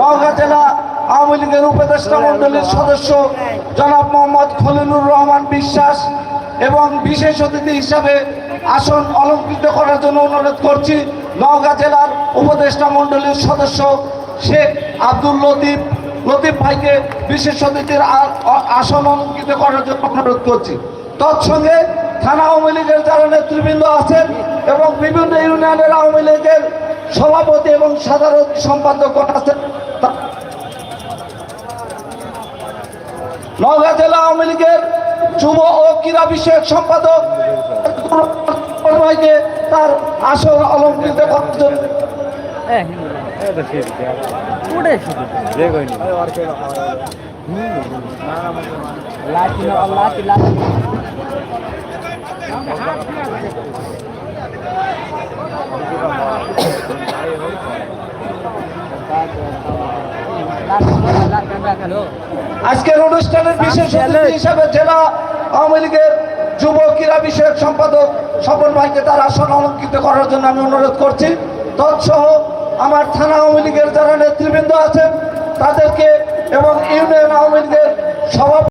নওগাঁ জেলা আওয়ামী লীগের উপদেষ্টা মন্ডলীর সদস্য জনাব মোহাম্মদ খলিলুর রহমান বিশ্বাস এবং বিশেষ অতিথি হিসাবে আসন অলঙ্কৃত করার জন্য অনুরোধ করছি নওগাঁ জেলার উপদেষ্টা মন্ডলীর সদস্য শেখ আব্দুল লতিফ। লতিফ ভাইকে বিশেষ অতিথির আসন অলঙ্কৃত করার জন্য অনুরোধ করছি। তৎসঙ্গে থানা আওয়ামী লীগের যারা নেতৃবৃন্দ আছেন এবং বিভিন্ন ইউনিয়নের আওয়ামী লীগের সভাপতি এবং সাধারণ সম্পাদক আছেন নওগাঁ জেলা আওয়ামী লীগের যুব ও ক্রীড়া বিষয়ক সম্পাদক তার আসন অলঙ্কৃত করার জন্য। আজকের অনুষ্ঠানের বিশেষ অতিথি হিসাবে জেলা আওয়ামী লীগের যুব ক্রীড়া বিষয়ক সম্পাদক স্বপন ভাইকে তার আসন অলঙ্কৃত করার জন্য আমি অনুরোধ করছি। তৎসহ আমার থানা আওয়ামী লীগের যারা নেতৃবৃন্দ আছেন তাদেরকে এবং ইউনিয়ন আওয়ামী লীগের সভাপতি